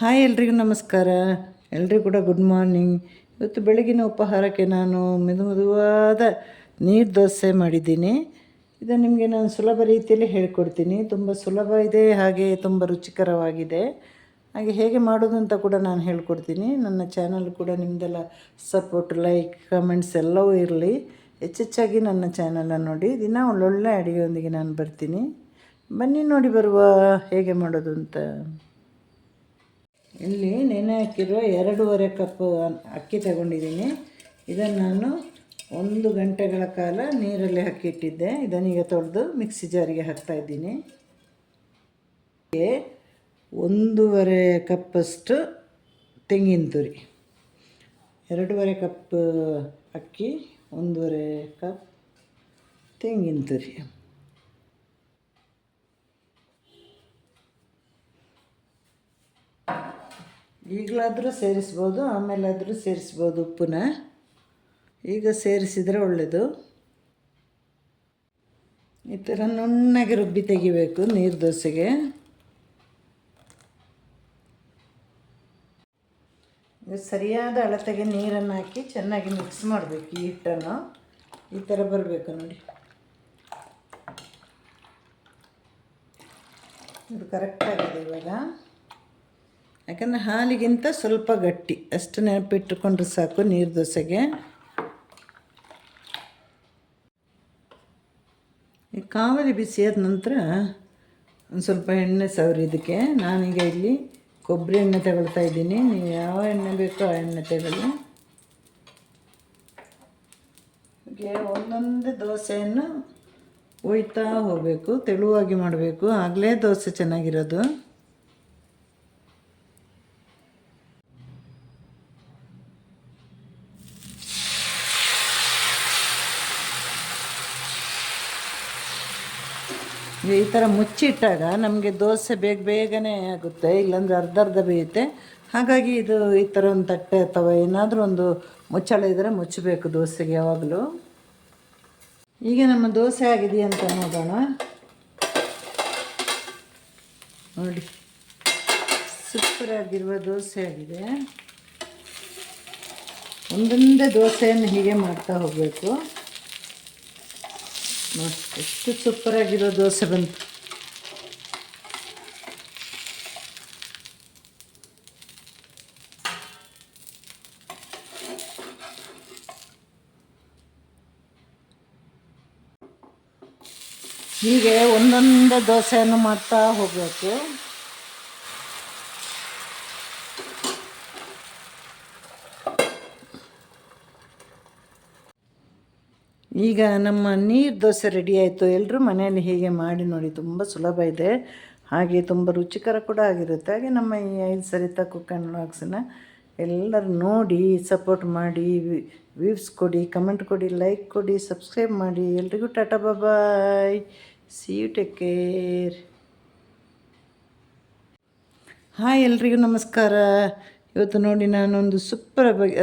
Hi ಎಲ್ರಿಗೂ ನಮಸ್ಕಾರ. ಎಲ್ರಿಗೂ ಕೂಡ ಗುಡ್ ಮಾರ್ನಿಂಗ್ ಇವತ್ತು ಬೆಳಗಿನ ಉಪಹಾರಕ್ಕೆ ನಾನು ಮೆದು ಮೆದುವಾದ ನೀರು ದೋಸೆ ಮಾಡಿದ್ದೀನಿ. ಇದನ್ನು ನಿಮಗೆ ನಾನು ಸುಲಭ ರೀತಿಯಲ್ಲಿ ಹೇಳ್ಕೊಡ್ತೀನಿ. ತುಂಬ ಸುಲಭ ಇದೆ, ಹಾಗೆ ತುಂಬ ರುಚಿಕರವಾಗಿದೆ. ಹಾಗೆ ಹೇಗೆ ಮಾಡೋದು ಅಂತ ಕೂಡ ನಾನು ಹೇಳ್ಕೊಡ್ತೀನಿ. ನನ್ನ ಚಾನಲ್ ಕೂಡ ನಿಮ್ಮದೆಲ್ಲ ಸಪೋರ್ಟ್ ಲೈಕ್ ಕಮೆಂಟ್ಸ್ ಎಲ್ಲವೂ ಇರಲಿ. ಹೆಚ್ಚೆಚ್ಚಾಗಿ ನನ್ನ ಚಾನಲನ್ನು ನೋಡಿ. ದಿನ ಒಳ್ಳೊಳ್ಳೆ ಅಡುಗೆಯೊಂದಿಗೆ ನಾನು ಬರ್ತೀನಿ. ಬನ್ನಿ ನೋಡಿ ಬರುವ ಹೇಗೆ ಮಾಡೋದು ಅಂತ. ಇಲ್ಲಿ ನೆನೆ ಹಾಕಿರುವ ಎರಡೂವರೆ ಕಪ್ ಅಕ್ಕಿ ತಗೊಂಡಿದ್ದೀನಿ. ಇದನ್ನು ನಾನು ಒಂದು ಗಂಟೆಗಳ ಕಾಲ ನೀರಲ್ಲಿ ಹಾಕಿಟ್ಟಿದ್ದೆ. ಇದನ್ನೀಗ ತೊಳೆದು ಮಿಕ್ಸಿ ಜಾರಿಗೆ ಹಾಕ್ತಾಯಿದ್ದೀನಿ ಒಂದೂವರೆ ಕಪ್ಪಷ್ಟು ತೆಂಗಿನ ತುರಿ. ಎರಡೂವರೆ ಕಪ್ ಅಕ್ಕಿ, ಒಂದೂವರೆ ಕಪ್ ತೆಂಗಿನ ತುರಿ. ಈಗಲಾದರೂ ಸೇರಿಸ್ಬೋದು, ಆಮೇಲಾದರೂ ಸೇರಿಸ್ಬೋದು ಉಪ್ಪನ್ನ ಈಗ ಸೇರಿಸಿದರೆ ಒಳ್ಳೆಯದು ಈ ಥರ ನುಣ್ಣಗೆ ರುಬ್ಬಿ ತೆಗಿಬೇಕು ನೀರು ದೋಸೆಗೆ. ಸರಿಯಾದ ಅಳತೆಗೆ ನೀರನ್ನು ಹಾಕಿ ಚೆನ್ನಾಗಿ ಮಿಕ್ಸ್ ಮಾಡಬೇಕು ಈ ಹಿಟ್ಟನ್ನು. ಈ ಥರ ಬರಬೇಕು ನೋಡಿ. ಇದು ಕರೆಕ್ಟಾಗಿದೆ ಇವಾಗ. ಯಾಕಂದರೆ ಹಾಲಿಗಿಂತ ಸ್ವಲ್ಪ ಗಟ್ಟಿ. ಅಷ್ಟು ನೆನಪಿಟ್ಟುಕೊಂಡ್ರೆ ಸಾಕು ನೀರು ದೋಸೆಗೆ. ಈ ಕಾವಲಿ ಬಿಸಿಯಾದ ನಂತರ ಒಂದು ಸ್ವಲ್ಪ ಎಣ್ಣೆ ಸವರಿ ಇದಕ್ಕೆ. ನಾನೀಗ ಇಲ್ಲಿ ಕೊಬ್ಬರಿ ಎಣ್ಣೆ ತಗೊಳ್ತಾ ಇದ್ದೀನಿ. ನೀವು ಯಾವ ಎಣ್ಣೆ ಬೇಕೋ ಆ ಎಣ್ಣೆ ತಗೊಳ್ಳಿ. ಒಂದೊಂದು ದೋಸೆಯನ್ನು ಒಯ್ತಾ ಹೋಗಬೇಕು, ತೆಳುವಾಗಿ ಮಾಡಬೇಕು. ಆಗಲೇ ದೋಸೆ ಚೆನ್ನಾಗಿರೋದು. ಈ ಥರ ಮುಚ್ಚಿಟ್ಟಾಗ ನಮಗೆ ದೋಸೆ ಬೇಗ ಬೇಗನೆ ಆಗುತ್ತೆ, ಇಲ್ಲಾಂದರೆ ಅರ್ಧ ಅರ್ಧ ಬೇಯುತ್ತೆ. ಹಾಗಾಗಿ ಇದು ಈ ಥರ ಒಂದು ತಟ್ಟೆ ಅಥವಾ ಏನಾದರೂ ಒಂದು ಮುಚ್ಚಳ ಇದ್ದರೆ ಮುಚ್ಚಬೇಕು ದೋಸೆಗೆ ಯಾವಾಗಲೂ. ಈಗ ನಮ್ಮ ದೋಸೆ ಆಗಿದೆಯಾ ಅಂತ ನೋಡೋಣ. ನೋಡಿ ಸೂಪರ್ ಆಗಿರುವ ದೋಸೆ ಆಗಿದೆ. ಒಂದೊಂದೇ ದೋಸೆಯನ್ನು ಹೀಗೆ ಮಾಡ್ತಾ ಹೋಗಬೇಕು. ನೋಡಿ ಎಷ್ಟು ಸೂಪರಾಗಿರೋ ದೋಸೆ ಬಂತು ಹೀಗೆ ಒಂದೊಂದು ದೋಸೆಯನ್ನು ಮಾಡ್ತಾ ಹೋಗಬೇಕು. ಈಗ ನಮ್ಮ ನೀರು ದೋಸೆ ರೆಡಿ ಆಯಿತು. ಎಲ್ಲರೂ ಮನೆಯಲ್ಲಿ ಹೀಗೆ ಮಾಡಿ ನೋಡಿ, ತುಂಬ ಸುಲಭ ಇದೆ. ಹಾಗೆ ತುಂಬ ರುಚಿಕರ ಕೂಡ ಆಗಿರುತ್ತೆ. ಹಾಗೆ ನಮ್ಮ ಈ ಐದು ಸರಿತಾ ಕುಕ್ ಆ್ಯಂಡ್ ಎಲ್ಲರೂ ನೋಡಿ ಸಪೋರ್ಟ್ ಮಾಡಿ ವ್ಯೂವ್ಸ್ ಕೊಡಿ ಕಮೆಂಟ್ ಕೊಡಿ ಲೈಕ್ ಕೊಡಿ ಸಬ್ಸ್ಕ್ರೈಬ್ ಮಾಡಿ. ಎಲ್ರಿಗೂ tata bye see you take care hi ಎಲ್ರಿಗೂ ನಮಸ್ಕಾರ. ಇವತ್ತು ನೋಡಿ ನಾನೊಂದು ಸೂಪರ್ ಬಗೆ